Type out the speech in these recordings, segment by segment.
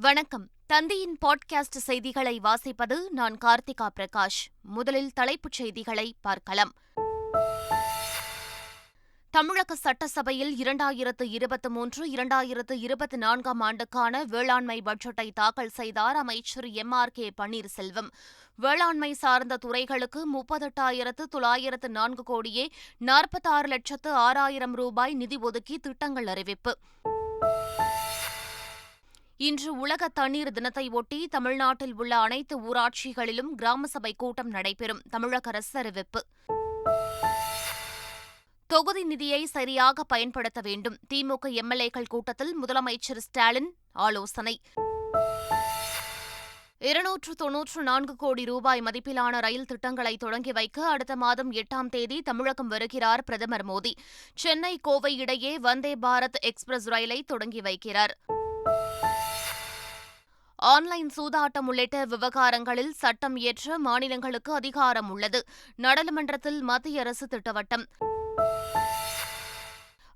வணக்கம். தந்தியின் பாட்காஸ்ட் செய்திகளை வாசிப்பது நான் கார்த்திகா பிரகாஷ். முதலில் தலைப்புச் செய்திகளை பார்க்கலாம். தமிழக சட்டசபையில் இரண்டாயிரத்து இருபத்தி மூன்று இரண்டாயிரத்து இருபத்தி நான்காம் ஆண்டுக்கான வேளாண்மை பட்ஜெட்டை தாக்கல் செய்தார் அமைச்சர் எம் ஆர் கே பன்னீர்செல்வம். வேளாண்மை சார்ந்த துறைகளுக்கு முப்பத்தெட்டாயிரத்து தொள்ளாயிரத்து நான்கு கோடியே நாற்பத்தாறு லட்சத்து ஆறாயிரம் ரூபாய் நிதி ஒதுக்கி திட்டங்கள் அறிவிப்பு. இன்று உலக தண்ணீர் தினத்தை ஒட்டி தமிழ்நாட்டில் உள்ள அனைத்து ஊராட்சிகளிலும் கிராம சபை கூட்டம் நடைபெறும். தமிழக அரசு அறிவிப்பு. தொகுதி நிதியை சரியாக பயன்படுத்த வேண்டும். திமுக எம்எல்ஏக்கள் கூட்டத்தில் முதலமைச்சர் ஸ்டாலின் ஆலோசனை. இருநூற்று தொன்னூற்று நான்கு கோடி ரூபாய் மதிப்பிலான ரயில் திட்டங்களை தொடங்கி வைக்க அடுத்த மாதம் எட்டாம் தேதி தமிழகம் வருகிறார் பிரதமர் மோடி. சென்னை கோவை இடையே வந்தே பாரத் எக்ஸ்பிரஸ் ரயிலை தொடங்கி வைக்கிறார். ஆன்லைன் சூதாட்டம் உள்ளிட்ட விவகாரங்களில் சட்டம் இயற்ற மாநிலங்களுக்கு அதிகாரம் உள்ளது. நாடாளுமன்றத்தில் மத்திய அரசு திட்டவட்டம்.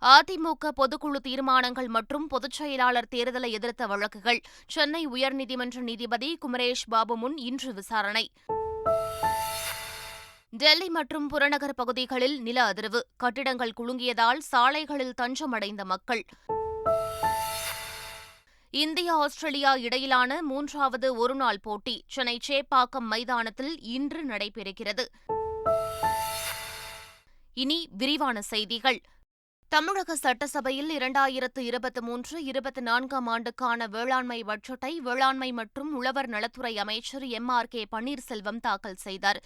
அதிமுக பொதுக்குழு தீர்மானங்கள் மற்றும் பொதுச் செயலாளர் தேர்தலை எதிர்த்த வழக்குகள். சென்னை உயர்நீதிமன்ற நீதிபதி குமரேஷ் பாபு முன் இன்று விசாரணை. டெல்லி மற்றும் புறநகர் பகுதிகளில் நில அதிர்வு. கட்டிடங்கள் குலுங்கியதால் சாலைகளில் தஞ்சமடைந்த மக்கள். இந்தியா ஆஸ்திரேலியா இடையிலான மூன்றாவது ஒருநாள் போட்டி சென்னை சேப்பாக்கம் மைதானத்தில் இன்று நடைபெறுகிறது. இனி விரிவான செய்திகள். தமிழக சட்டசபையில் இரண்டாயிரத்து இருபத்தி மூன்று இருபத்தி நான்காம் ஆண்டுக்கான வேளாண்மை பட்ஜெட்டை வேளாண்மை மற்றும் உழவர் நலத்துறை அமைச்சர் எம் ஆர் கே பன்னீர்செல்வம் தாக்கல் செய்தார்.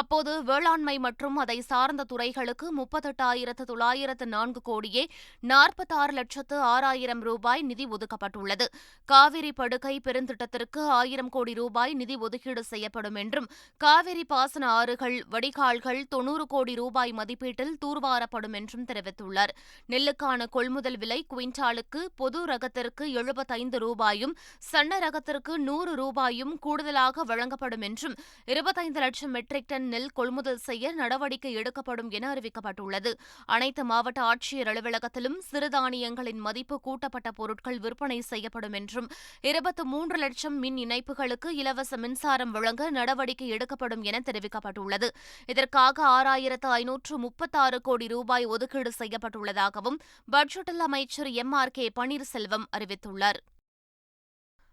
அப்போது வேளாண்மை மற்றும் அதை சார்ந்த துறைகளுக்கு முப்பத்தெட்டாயிரத்து தொள்ளாயிரத்து நான்கு கோடியே நாற்பத்தாறு லட்சத்து ஆறாயிரம் ரூபாய் நிதி ஒதுக்கப்பட்டுள்ளது. காவிரி படுகை பெருந்திட்டத்திற்கு ஆயிரம் கோடி ரூபாய் நிதி ஒதுக்கீடு செய்யப்படும் என்றும் காவிரி பாசன ஆறுகள் வடிகால்கள் தொன்னூறு கோடி ரூபாய் மதிப்பீட்டில் தூர்வாரப்படும் என்றும் தெரிவித்துள்ளார். நெல்லுக்கான கொள்முதல் விலை குவிண்டாலுக்கு பொது ரகத்திற்கு எழுபத்தைந்து ரூபாயும் சன்ன ரகத்திற்கு நூறு ரூபாயும் கூடுதலாக வழங்கப்படும் என்றும் இருபத்தைந்து லட்சம் மெட்ரிக் டன் நெல் கொள்முதல் செய்ய நடவடிக்கை எடுக்கப்படும் என அறிவிக்கப்பட்டுள்ளது. அனைத்து மாவட்ட ஆட்சியர் அலுவலகத்திலும் சிறுதானியங்களின் மதிப்பு கூட்டப்பட்ட பொருட்கள் விற்பனை செய்யப்படும் என்றும் இருபத்து மூன்று லட்சம் மின் இணைப்புகளுக்கு இலவச மின்சாரம் வழங்க நடவடிக்கை எடுக்கப்படும் என தெரிவிக்கப்பட்டுள்ளது. இதற்காக ஆறாயிரத்து ஐநூற்று முப்பத்தாறு கோடி ரூபாய் ஒதுக்கீடு செய்யப்பட்டுள்ளது. உள்ளதாகவும் பட்ஜெட்டில் அமைச்சர் எம். ஆர். கே. பன்னீர்செல்வம் அறிவித்துள்ளார்.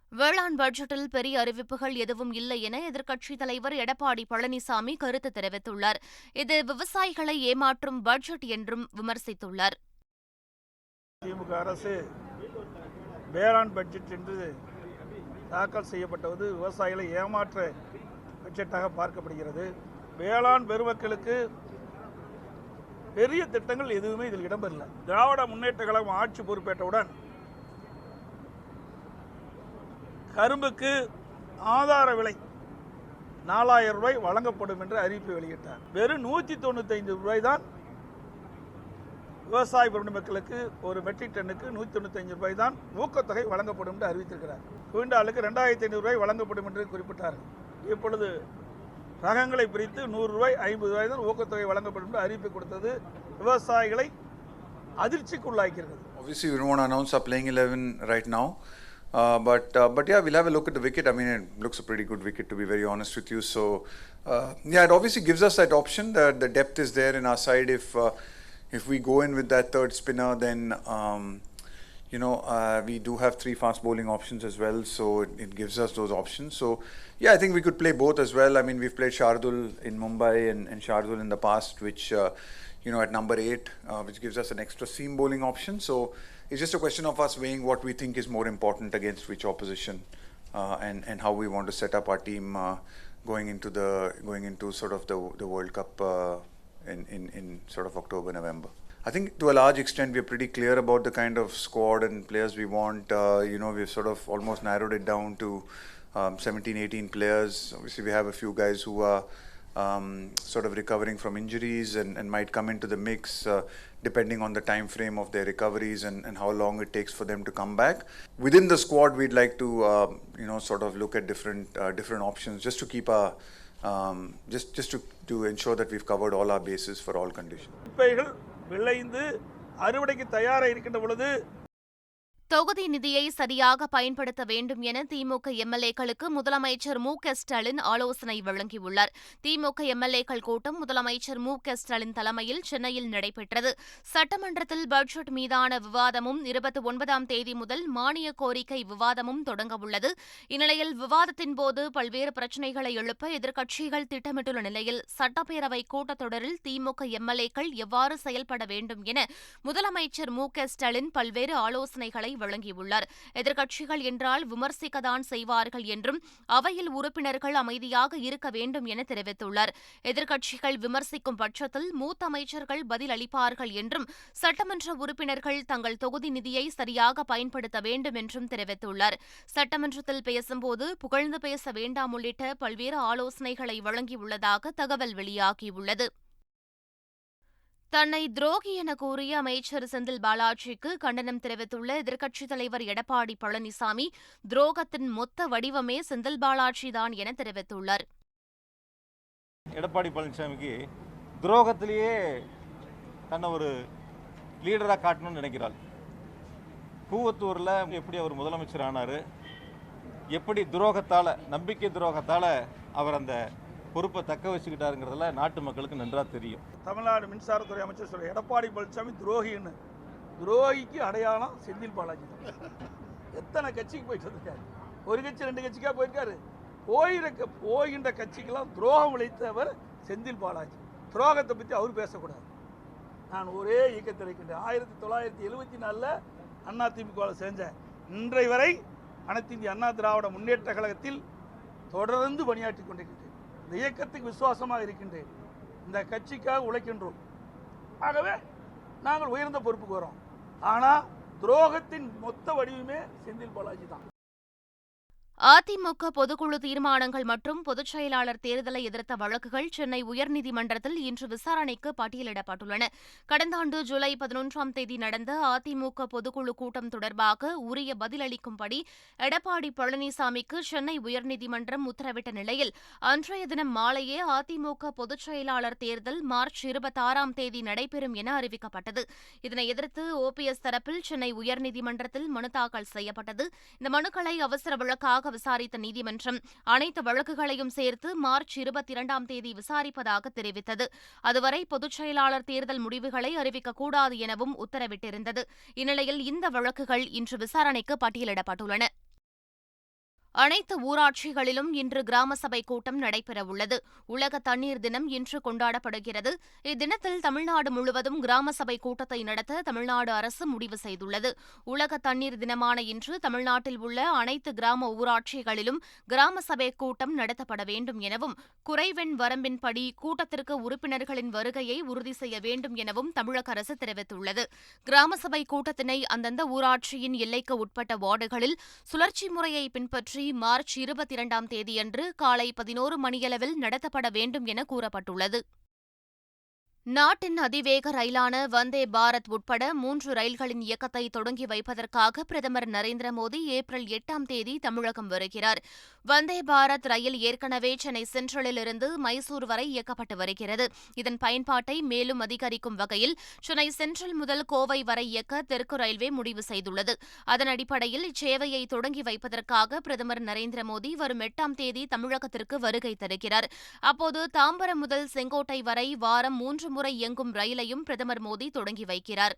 வேளாண் பட்ஜெட்டில் பெரிய அறிவிப்புகள் எதுவும் இல்லை என எதிர்க்கட்சித் தலைவர் எடப்பாடி பழனிசாமி கருத்து தெரிவித்துள்ளார். இது விவசாயிகளை ஏமாற்றும் பட்ஜெட் என்றும் விமர்சித்துள்ளார். திமுக அரசு வேளாண் பட்ஜெட் என்று தாக்கல் செய்யப்பட்டது விவசாயிகளை ஏமாற்ற பட்ஜெட்டாக பார்க்கப்படுகிறது. வேளாண் பெருமக்களுக்கு பெரிய திட்டங்கள் எதுவுமே இதில் இடம்பெறல. திராவிட முன்னேற்ற கழகம் ஆட்சி பொறுப்பேற்றவுடன் கரும்புக்கு ஆதார விலை நாலாயிரம் ரூபாய் வழங்கப்படும் என்று அறிவிப்பு வெளியிட்டார். வெறும் நூற்றி தொண்ணூத்தைந்து ரூபாய் தான் விவசாய மக்களுக்கு ஒரு மெட்ரிக் டன்னுக்கு நூற்றி தொண்ணூத்தஞ்சு ரூபாய் தான் ஊக்கத்தொகை வழங்கப்படும் என்று அறிவித்திருக்கிறார். குவிண்டாலுக்கு ரெண்டாயிரத்தி ஐநூறு ரூபாய் வழங்கப்படும் என்று குறிப்பிட்டார் இப்பொழுது ரகங்களை பிரித்து நூறு ரூபாய் ஐம்பது ரூபாய் தான் ஊக்கத்தொகை வழங்கப்படும் என்று அறிவிப்பு கொடுத்தது விவசாயிகளை அதிர்ச்சிக்குள்ளாக்கிறது Obviously, we don't want to announce our playing 11 right now. Uh, but uh, but yeah, we'll have a look at the wicket. I mean, it looks a pretty good wicket to be very honest with you. So uh, yeah, it obviously gives us that option. that the depth is there in our side. If uh, if we go in with that third spinner, then um, you know, uh, we do have three fast bowling options as well, so it, it, gives us those options. So, yeah, I think we could play both as well. I mean, we've played Shardul in Mumbai and, and Shardul in the past, which, uh, you know, at number eight, uh, which gives us an extra seam bowling option. So, it's just a question of us weighing what we think is more important against which opposition uh, and, and how we want to set up our team uh, going into the going into sort of the, the World Cup uh, in, in, in sort of October, November. I think to a large extent we're pretty clear about the kind of squad and players we want. Uh, you know, we've sort of almost narrowed it down to um, 17, 18 players. Obviously, we have a few guys who are um, sort of recovering from injuries and, and might come into the mix uh, depending on the time frame of their recoveries and, and how long it takes for them to come back. Within the squad, we'd like to uh, you know sort of look at different uh, different options just to keep our um, just just to, to ensure that we've covered all our bases for all conditions. விளைந்து அறுவடைக்கு தயாராக இருக்கின்ற பொழுது தொகுதி நிதியை சரியாக பயன்படுத்த வேண்டும் என திமுக எம்எல்ஏக்களுக்கு முதலமைச்சர் மு க ஸ்டாலின் ஆலோசனை வழங்கியுள்ளார். திமுக எம்எல்ஏக்கள் கூட்டம் முதலமைச்சர் மு க ஸ்டாலின் தலைமையில் சென்னையில் நடைபெற்றது. சட்டமன்றத்தில் பட்ஜெட் மீதான விவாதமும் இருபத்தி ஒன்பதாம் தேதி முதல் மானிய கோரிக்கை விவாதமும் தொடங்கவுள்ளது இந்நிலையில் விவாதத்தின் போது பல்வேறு பிரச்சினைகளை எழுப்ப எதிர்க்கட்சிகள் திட்டமிட்டுள்ள நிலையில் சட்டப்பேரவை கூட்டத்தொடரில் திமுக எம்எல்ஏக்கள் எவ்வாறு செயல்பட வேண்டும் என முதலமைச்சர் மு க ஸ்டாலின் பல்வேறு ஆலோசனைகளை வழங்கியுள்ளார். எதிர்க்கட்சிகள் என்றால் விமர்சிக்கத்தான் செய்வார்கள் என்றும் அவையில் உறுப்பினர்கள் அமைதியாக இருக்க வேண்டும் என தெரிவித்துள்ளார். எதிர்க்கட்சிகள் விமர்சிக்கும் பட்சத்தில் மூத்த அமைச்சர்கள் பதில் அளிப்பார்கள் என்றும் சட்டமன்ற உறுப்பினர்கள் தங்கள் தொகுதி நிதியை சரியாக பயன்படுத்த வேண்டும் என்றும் தெரிவித்துள்ளார். சட்டமன்றத்தில் பேசும்போது புகழ்ந்து பேச வேண்டாம் உள்ளிட்ட பல்வேறு ஆலோசனைகளை வழங்கியுள்ளதாக தகவல் வெளியாகியுள்ளது. தன்னை துரோகி என கூறிய அமைச்சர் செந்தில் பாலாஜிக்கு கண்டனம் தெரிவித்துள்ள எதிர்க்கட்சித் தலைவர் எடப்பாடி பழனிசாமி துரோகத்தின் மொத்த வடிவமே செந்தில் பாலாஜிதான் என தெரிவித்துள்ளார். எடப்பாடி பழனிசாமிக்கு துரோகத்திலேயே தன்னை ஒரு லீடராக காட்டணும்னு நினைக்கிறாள். கூவத்தூரில் எப்படி அவர் முதலமைச்சர் ஆனார் எப்படி துரோகத்தால் நம்பிக்கை துரோகத்தால் அவர் அந்த பொறுப்பை தக்க வச்சுக்கிட்டாருங்கிறதுல நாட்டு மக்களுக்கு நன்றாக தெரியும். தமிழ்நாடு மின்சாரத்துறை அமைச்சர் சொல்ற எடப்பாடி பழனிசாமி துரோகின்னு. துரோகிக்கு அடையாளம் செந்தில் பாலாஜி எத்தனை கட்சிக்கு போயிட்டு வந்திருக்காரு? ஒரு கட்சி ரெண்டு கட்சிக்காக போயிருக்காரு? போயிருக்க போகின்ற கட்சிக்கெல்லாம் துரோகம் விளைத்தவர் செந்தில் பாலாஜி. துரோகத்தை பற்றி அவர் பேசக்கூடாது. நான் ஒரே இயக்கத்தில் இருக்கின்றேன் ஆயிரத்தி தொள்ளாயிரத்தி எழுபத்தி நாலில் அண்ணா திமுகவில் சேர்ந்தேன். இன்றை வரை அனைத்து இந்திய அண்ணா திராவிட முன்னேற்ற கழகத்தில் தொடர்ந்து பணியாற்றி கொண்டிருக்கின்றேன். இந்த இயக்கத்துக்கு விசுவாசமாக இருக்கின்றேன். இந்த கட்சிக்காக உழைக்கின்றோம். ஆகவே நாங்கள் உயர்ந்த பொறுப்புக்கு வரோம். ஆனால் துரோகத்தின் மொத்த வடிவமே செந்தில் பாலாஜி தான். அதிமுக பொதுக்குழு தீர்மானங்கள் மற்றும் பொதுச் செயலாளர் தேர்தலை எதிர்த்த வழக்குகள் சென்னை உயர்நீதிமன்றத்தில் இன்று விசாரணைக்கு பட்டியலிடப்பட்டுள்ளன. கடந்த ஆண்டு ஜூலை பதினொன்றாம் தேதி நடந்த அதிமுக பொதுக்குழு கூட்டம் தொடர்பாக உரிய பதிலளிக்கும்படி எடப்பாடி பழனிசாமிக்கு சென்னை உயர்நீதிமன்றம் உத்தரவிட்ட நிலையில் அன்றைய தினம் மாலையே அதிமுக பொதுச் செயலாளர் தேர்தல் மார்ச் இருபத்தாறாம் தேதி நடைபெறும் என அறிவிக்கப்பட்டது. இதனை எதிர்த்து ஓபிஎஸ் தரப்பில் சென்னை உயர்நீதிமன்றத்தில் மனு தாக்கல் செய்யப்பட்டது. இந்த மனுக்களை அவசர வழக்காக விசாரித்த நீதிமன்றம் அனைத்து வழக்குகளையும் சேர்த்து மார்ச் இருபத்தி இரண்டாம் தேதி விசாரிப்பதாக தெரிவித்தது. அதுவரை பொதுச் செயலாளர் தேர்தல் முடிவுகளை அறிவிக்கக்கூடாது எனவும் உத்தரவிட்டிருந்தது. இந்நிலையில் இந்த வழக்குகள் இன்று விசாரணைக்கு பட்டியலிடப்பட்டுள்ளன. அனைத்து ஊராட்சிகளிலும் இன்று கிராம சபை கூட்டம் நடைபெறவுள்ளது. உலக தண்ணீர் தினம் இன்று கொண்டாடப்படுகிறது. இத்தினத்தில் தமிழ்நாடு முழுவதும் கிராம சபை கூட்டத்தை நடத்த தமிழ்நாடு அரசு முடிவு செய்துள்ளது. உலக தண்ணீர் தினமான இன்று தமிழ்நாட்டில் உள்ள அனைத்து கிராம ஊராட்சிகளிலும் கிராம சபை கூட்டம் நடத்தப்பட வேண்டும் எனவும் குறைவெண் வரம்பின்படி கூட்டத்திற்கு உறுப்பினர்களின் வருகையை உறுதி செய்ய வேண்டும் எனவும் தமிழக அரசு தெரிவித்துள்ளது. கிராம சபை கூட்டத்தினை அந்தந்த ஊராட்சியின் எல்லைக்கு உட்பட்ட வார்டுகளில் சுழற்சி முறையை பின்பற்றி மார்ச் இருபத்தி இரண்டாம் தேதியன்று காலை பதினோரு மணியளவில் நடத்தப்பட வேண்டும் என கூறப்பட்டுள்ளது. நாட்டின் அதிவேக ரயிலான வந்தே பாரத் உட்பட மூன்று ரயில்களின் இயக்கத்தை தொடங்கி வைப்பதற்காக பிரதமர் நரேந்திர மோடி ஏப்ரல் எட்டாம் தேதி தமிழகம் வருகிறார். வந்தே பாரத் ரயில் ஏற்கனவே சென்னை சென்ட்ரலில் இருந்து மைசூர் வரை இயக்கப்பட்டு வருகிறது. இதன் பயன்பாட்டை மேலும் அதிகரிக்கும் வகையில் சென்னை சென்ட்ரல் முதல் கோவை வரை இயக்க தெற்கு ரயில்வே முடிவு செய்துள்ளது. அதன் அடிப்படையில் இச்சேவையை தொடங்கி வைப்பதற்காக பிரதமர் நரேந்திர மோடி வரும் எட்டாம் தேதி தமிழகத்திற்கு வருகை தருகிறார். அப்போது தாம்பரம் முதல் செங்கோட்டை வரை வாரம் மூன்று முறை இயங்கும் ரயிலையும் பிரதமர் மோடி தொடங்கி வைக்கிறார்.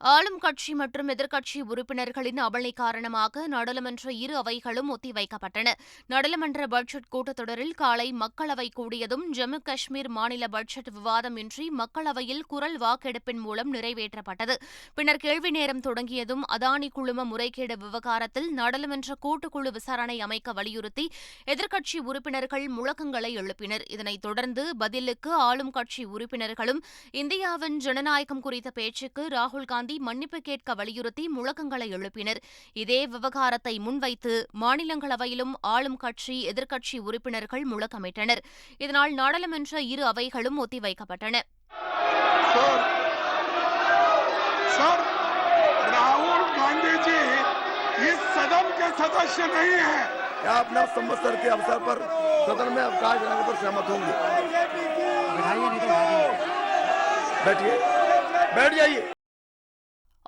ஆளும் கட்சி மற்றும் எதிர்க்கட்சி உறுப்பினர்களின் அமளி காரணமாக நாடாளுமன்ற இரு அவைகளும் ஒத்திவைக்கப்பட்டன. நாடாளுமன்ற பட்ஜெட் கூட்டத்தொடரில் காலை மக்களவை கூடியதும் ஜம்மு காஷ்மீர் மாநில பட்ஜெட் விவாதமின்றி மக்களவையில் குரல் வாக்கெடுப்பின் மூலம் நிறைவேற்றப்பட்டது. பின்னர் கேள்வி நேரம் தொடங்கியதும் அதானி குழும முறைகேடு விவகாரத்தில் நாடாளுமன்ற கூட்டுக்குழு விசாரணை அமைக்க வலியுறுத்தி எதிர்க்கட்சி உறுப்பினர்கள் முழக்கங்களை எழுப்பினர். இதனைத் தொடர்ந்து பதிலுக்கு ஆளும் கட்சி உறுப்பினர்களும் இந்தியாவின் ஜனநாயகம் குறித்த பேச்சுக்கு ராகுல்காந்தி காந்தி மன்னிப்பு கேட்க வலியுறுத்தி முழக்கங்களை எழுப்பினர் இதே விவகாரத்தை முன்வைத்து மாநிலங்களவையிலும் ஆளும் கட்சி எதிர்க்கட்சி உறுப்பினர்கள் முழக்கமிட்டனர் இதனால் நாடாளுமன்ற இரு அவைகளும் ஒத்திவைக்கப்பட்டன सर सर राहुल गांधी जी इस सदन के सदस्य नहीं है क्या अपना संवत्सर के अवसर पर सदन में अवकाश रहने पर सहमत होंगे बैठिए बैठ जाइए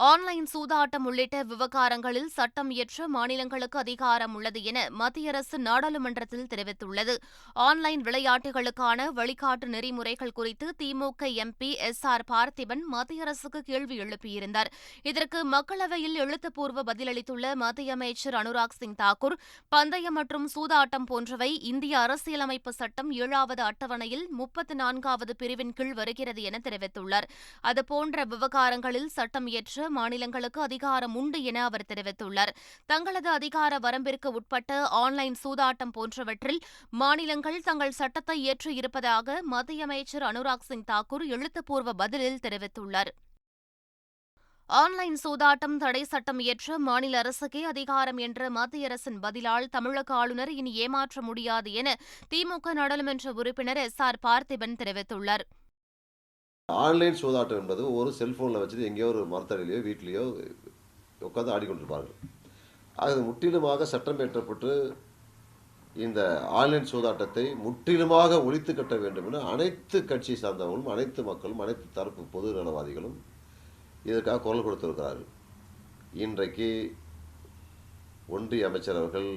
ஆன்லைன் சூதாட்டம் உள்ளிட்ட விவகாரங்களில் சட்டம் இயற்ற மாநிலங்களுக்கு அதிகாரம் உள்ளது என மத்திய அரசு நாடாளுமன்றத்தில் தெரிவித்துள்ளது. ஆன்லைன் விளையாட்டுகளுக்கான வழிகாட்டு நெறிமுறைகள் குறித்து DMK MP S R Parthiban மத்திய அரசுக்கு கேள்வி எழுப்பியிருந்தார். இதற்கு மக்களவையில் எழுத்துப்பூர்வ பதிலளித்துள்ள மத்திய அமைச்சர் அனுராக் சிங் தாக்கூர் பந்தயம் மற்றும் சூதாட்டம் போன்றவை இந்திய அரசியலமைப்பு சட்டம் ஏழாவது அட்டவணையில் முப்பத்தி நான்காவது பிரிவின் கீழ் வருகிறது என தெரிவித்துள்ளார். அதுபோன்ற விவகாரங்களில் சட்டம் இயற்ற மாநிலங்களுக்கு அதிகாரம் உண்டு என அவர் தெரிவித்துள்ளார். தங்களது அதிகார வரம்பிற்கு உட்பட்ட ஆன்லைன் சூதாட்டம் போன்றவற்றில் மாநிலங்கள் தங்கள் சட்டத்தை இயற்றி இருப்பதாக மத்திய அமைச்சர் அனுராக் சிங் தாக்கூர் எழுத்துப்பூர்வ பதிலில் தெரிவித்துள்ளார். ஆன்லைன் சூதாட்டம் தடை சட்டம் இயற்ற மாநில அரசுக்கே அதிகாரம் என்ற மத்திய அரசின் பதிலால் தமிழக ஆளுநர் இனி ஏமாற்ற முடியாது என திமுக நாடாளுமன்ற உறுப்பினர் எஸ் ஆர் பார்த்திபன் தெரிவித்துள்ளார். ஆன்லைன் சூதாட்டம் என்பது ஒரு செல்ஃபோனில் வச்சுட்டு எங்கேயோ ஒரு மரத்தடியிலையோ வீட்லேயோ உட்காந்து ஆடிக்கொண்டிருப்பார்கள் அது முற்றிலுமாக சட்டம் ஏற்றப்பட்டு இந்த ஆன்லைன் சூதாட்டத்தை முற்றிலுமாக ஒழித்து கட்ட வேண்டும் என அனைத்து கட்சி சார்ந்தவர்களும் அனைத்து மக்களும் அனைத்து தரப்பு பொது நலவாதிகளும் இதற்காக குரல் கொடுத்திருக்கிறார்கள். இன்றைக்கு ஒன்றிய அமைச்சர் அவர்கள்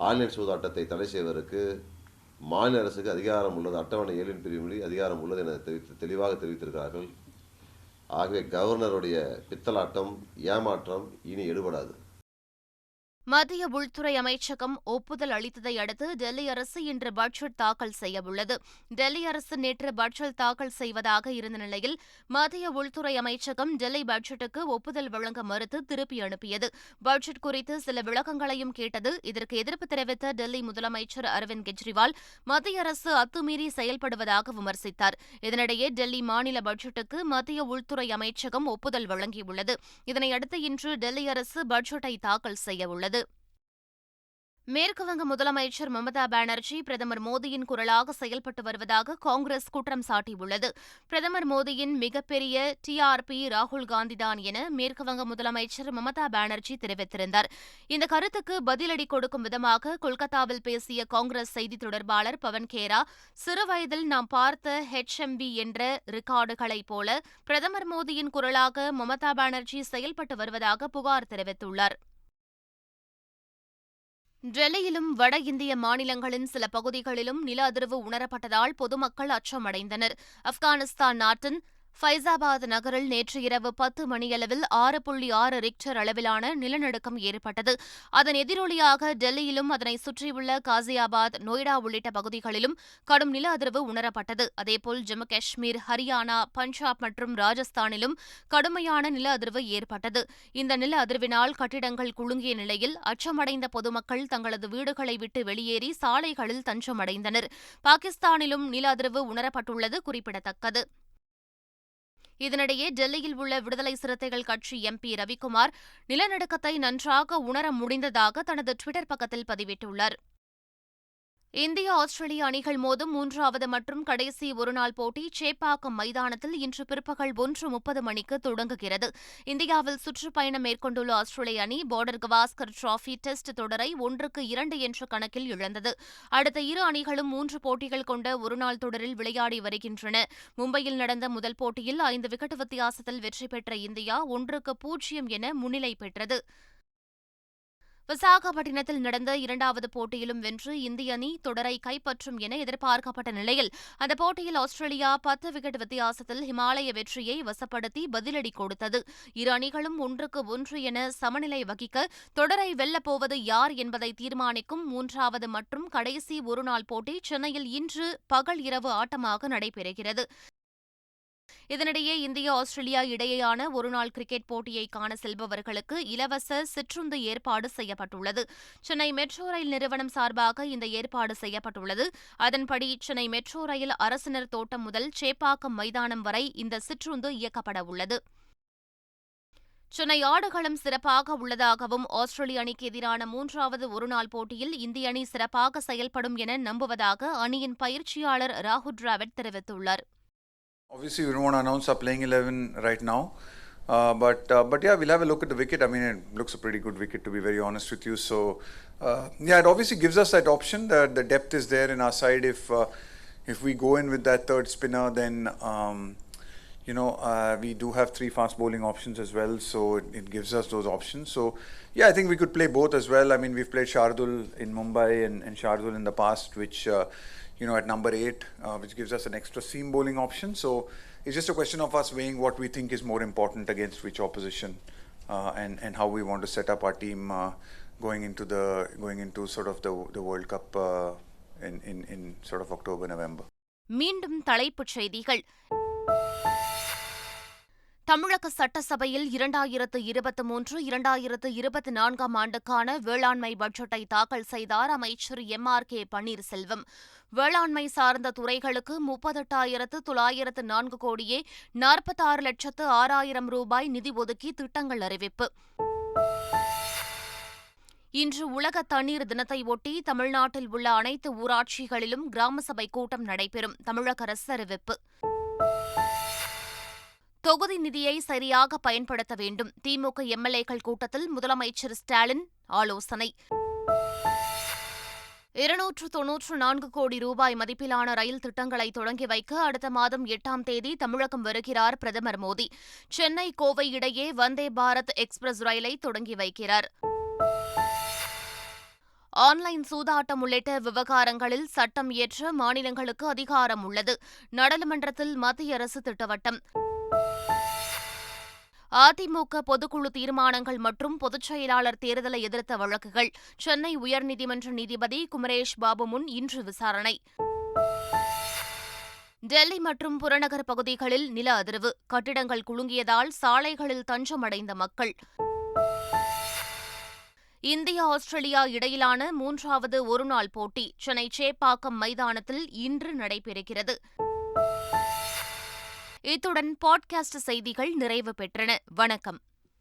ஆன்லைன் சூதாட்டத்தை தடை செய்வதற்கு மாநில அரசுக்கு அதிகாரம் உள்ளது அட்டவணை ஏழின் பிரிவுகளில் அதிகாரம் உள்ளது என தெரிவித்து தெளிவாக தெரிவித்திருக்கிறார்கள். ஆகவே கவர்னருடைய பித்தலாட்டம் ஏமாற்றம் இனி எடுபடாது. மத்திய உள்துறை அமைச்சகம் ஒப்புதல் அளித்ததை அடுத்து டெல்லி அரசு இன்று பட்ஜெட் தாக்கல் செய்யவுள்ளது. டெல்லி அரசு நேற்று பட்ஜெட் தாக்கல் செய்வதாக இருந்த நிலையில் மத்திய உள்துறை அமைச்சகம் டெல்லி பட்ஜெட்டுக்கு ஒப்புதல் வழங்க மறுத்து திருப்பி அனுப்பியது. பட்ஜெட் குறித்து சில விளக்கங்களையும் கேட்டது இதற்கு எதிர்ப்பு தெரிவித்த டெல்லி முதலமைச்சர் அரவிந்த் கெஜ்ரிவால் மத்திய அரசு அத்துமீறி செயல்படுவதாக விமர்சித்தார். இதனிடையே டெல்லி மாநில பட்ஜெட்டுக்கு மத்திய உள்துறை அமைச்சகம் ஒப்புதல் வழங்கியுள்ளது. இதனையடுத்து இன்று டெல்லி அரசு பட்ஜெட்டை தாக்கல் செய்யவுள்ளது. மேற்குவங்க முதலமைச்சர் மமதா பானர்ஜி பிரதமர் மோடியின் குரலாக செயல்பட்டு வருவதாக காங்கிரஸ் குற்றம் சாட்டியுள்ளது. பிரதமர் மோடியின் மிகப்பெரிய டிஆர்பி ராகுல் காந்திதான் என மேற்குவங்க முதலமைச்சர் மமதா பானர்ஜி தெரிவித்திருந்தார். இந்த கருத்துக்கு பதிலடி கொடுக்கும் விதமாக கொல்கத்தாவில் பேசிய காங்கிரஸ் செய்தி தொடர்பாளர் பவன் கேரா சிறுவயதில் நாம் பார்த்த ஹெச்எம்பி என்ற ரெக்கார்டுகளைப் போல பிரதமர் மோடியின் குரலாக மமதா பானர்ஜி செயல்பட்டு வருவதாக புகார் தெரிவித்துள்ளார். டெல்லியிலும் வட இந்திய மாநிலங்களின் சில பகுதிகளிலும் நில அதிர்வு உணரப்பட்டதால் பொதுமக்கள் அச்சமடைந்தனர். ஆப்கானிஸ்தான் நாட்டின் ஃபைசாபாத் நகரில் நேற்று இரவு பத்து மணியளவில் ஆறு புள்ளி ஆறு ரிக்டர் அளவிலான நிலநடுக்கம் ஏற்பட்டது. அதன் எதிரொலியாக டெல்லியிலும் அதனை சுற்றியுள்ள காசியாபாத் நொய்டா உள்ளிட்ட பகுதிகளிலும் கடும் நில அதிர்வு உணரப்பட்டது. அதேபோல் ஜம்மு காஷ்மீர் ஹரியானா பஞ்சாப் மற்றும் ராஜஸ்தானிலும் கடுமையான நில அதிர்வு ஏற்பட்டது. இந்த நில அதிர்வினால் கட்டிடங்கள் குலுங்கிய நிலையில் அச்சமடைந்த பொதுமக்கள் தங்களது வீடுகளை விட்டு வெளியேறி சாலைகளில் தஞ்சமடைந்தனர். பாகிஸ்தானிலும் நில அதிர்வு உணரப்பட்டுள்ளது குறிப்பிடத்தக்கது. இதனிடையே டெல்லியில் உள்ள விடுதலை சிறுத்தைகள் கட்சி எம்பி ரவிக்குமார் நிலநடுக்கத்தை நன்றாக உணர முடிந்ததாக தனது டுவிட்டர் பக்கத்தில் பதிவிட்டுள்ளார். இந்தியா ஆஸ்திரேலிய அணிகள் மோதும் மூன்றாவது மற்றும் கடைசி ஒருநாள் போட்டி சேப்பாக்கம் மைதானத்தில் இன்று பிற்பகல் ஒன்று முப்பது மணிக்கு தொடங்குகிறது. இந்தியாவில் சுற்றுப்பயணம் மேற்கொண்டுள்ள ஆஸ்திரேலிய அணி பார்டர் கவாஸ்கர் டிராபி டெஸ்ட் தொடரை ஒன்றுக்கு இரண்டு என்ற கணக்கில் இழந்தது. அடுத்த இரு அணிகளும் மூன்று போட்டிகள் கொண்ட ஒருநாள் தொடரில் விளையாடி வருகின்றன. மும்பையில் நடந்த முதல் போட்டியில் ஐந்து விக்கெட் வித்தியாசத்தில் வெற்றி பெற்ற இந்தியா ஒன்றுக்கு பூஜ்ஜியம் என முன்னிலை பெற்றது. விசாகப்பட்டினத்தில் நடந்த இரண்டாவது போட்டியிலும் வென்று இந்திய அணி தொடரை கைப்பற்றும் என எதிர்பார்க்கப்பட்ட நிலையில் அந்த போட்டியில் ஆஸ்திரேலியா பத்து விக்கெட் வித்தியாசத்தில் ஹிமாலய வெற்றியை வசப்படுத்தி பதிலடி கொடுத்தது. இரு அணிகளும் ஒன்றுக்கு ஒன்று என சமநிலை வகிக்க தொடரை வெல்லப்போவது யார் என்பதை தீர்மானிக்கும் மூன்றாவது மற்றும் கடைசி ஒருநாள் போட்டி சென்னையில் இன்று பகல் இரவு ஆட்டமாக நடைபெறுகிறது. இதனிடையே இந்தியா ஆஸ்திரேலியா இடையேயான ஒருநாள் கிரிக்கெட் போட்டியை காண செல்பவர்களுக்கு இலவச சிற்றுந்து ஏற்பாடு செய்யப்பட்டுள்ளது. சென்னை மெட்ரோ ரயில் நிறுவனம் சார்பாக இந்த ஏற்பாடு செய்யப்பட்டுள்ளது. அதன்படி சென்னை மெட்ரோ ரயில் அரசினர் தோட்டம் முதல் சேப்பாக்கம் மைதானம் வரை இந்த சிற்றுந்து இயக்கப்பட உள்ளது. சென்னை ஆடுகளம் சிறப்பாக உள்ளதாகவும் ஆஸ்திரேலிய அணிக்கு எதிரான மூன்றாவது ஒருநாள் போட்டியில் இந்திய அணி சிறப்பாக செயல்படும் என நம்புவதாக அணியின் பயிற்சியாளர் ராகுல் டிராவிட் தெரிவித்துள்ளார். Obviously, we don't want to announce our playing 11 right now. Uh, but uh, but yeah, we'll have a look at the wicket. I mean, it looks a pretty good wicket to be very honest with you. So uh, yeah, it obviously gives us that option that the depth is there in our side. If uh, if we go in with that third spinner, then um, you know, uh, we do have three fast bowling options as well, so it, it gives us those options. So, yeah, I think we could play both as well. I mean, we've played Shardul in Mumbai and, and Shardul in the past, which, uh, you know, at number eight, uh, which gives us an extra seam bowling option. So, it's just a question of us weighing what we think is more important against which opposition, uh, and and how we want to set up our team uh, going into the going into sort of the the World Cup uh, in, in in sort of October November. மீண்டும் தலைப்புச் செய்திகள் தமிழக சட்டசபையில் இரண்டாயிரத்து இருபத்தி மூன்று இரண்டாயிரத்து இருபத்தி நான்காம் ஆண்டுக்கான வேளாண்மை பட்ஜெட்டை தாக்கல் செய்தார் அமைச்சர் எம் ஆர் கே பன்னீர்செல்வம். வேளாண்மை சார்ந்த துறைகளுக்கு முப்பத்தெட்டாயிரத்து தொள்ளாயிரத்து நான்கு கோடியே நாற்பத்தாறு லட்சத்து ஆறாயிரம் ரூபாய் நிதி ஒதுக்கி திட்டங்கள் அறிவிப்பு. இன்று உலக தண்ணீர் தினத்தை ஒட்டி தமிழ்நாட்டில் உள்ள அனைத்து ஊராட்சிகளிலும் கிராம சபை கூட்டம் நடைபெறும் தமிழக அரசு அறிவிப்பு. தொகுதி நிதியை சரியாக பயன்படுத்த வேண்டும். திமுக எம்எல்ஏக்கள் கூட்டத்தில் முதலமைச்சர் ஸ்டாலின் ஆலோசனை. இருநூற்று தொன்னூற்று நான்கு கோடி ரூபாய் மதிப்பிலான ரயில் திட்டங்களை தொடங்கி வைக்க அடுத்த மாதம் எட்டாம் தேதி தமிழகம் வருகிறார் பிரதமர் மோடி. சென்னை கோவை இடையே வந்தே பாரத் எக்ஸ்பிரஸ் ரயிலை தொடங்கி வைக்கிறார். ஆன்லைன் சூதாட்டம் உள்ளிட்ட விவகாரங்களில் சட்டம் இயற்ற மாநிலங்களுக்கு அதிகாரம் உள்ளது. நாடாளுமன்றத்தில் மத்திய அரசு திட்டவட்டம். அதிமுக பொதுக்குழு தீர்மானங்கள் மற்றும் பொதுச் செயலாளர் தேர்தலை எதிர்த்த வழக்குகள். சென்னை உயர்நீதிமன்ற நீதிபதி குமரேஷ் பாபு முன் இன்று விசாரணை. டெல்லி மற்றும் புறநகர் பகுதிகளில் நில அதிர்வு. கட்டிடங்கள் குலுங்கியதால் சாலைகளில் தஞ்சமடைந்த மக்கள். இந்தியா ஆஸ்திரேலியா இடையிலான மூன்றாவது ஒருநாள் போட்டி. சென்னை சேப்பாக்கம் மைதானத்தில் இன்று நடைபெறுகிறது. இத்துடன் பாட்காஸ்ட் செய்திகள் நிறைவு பெற்றன. வணக்கம்.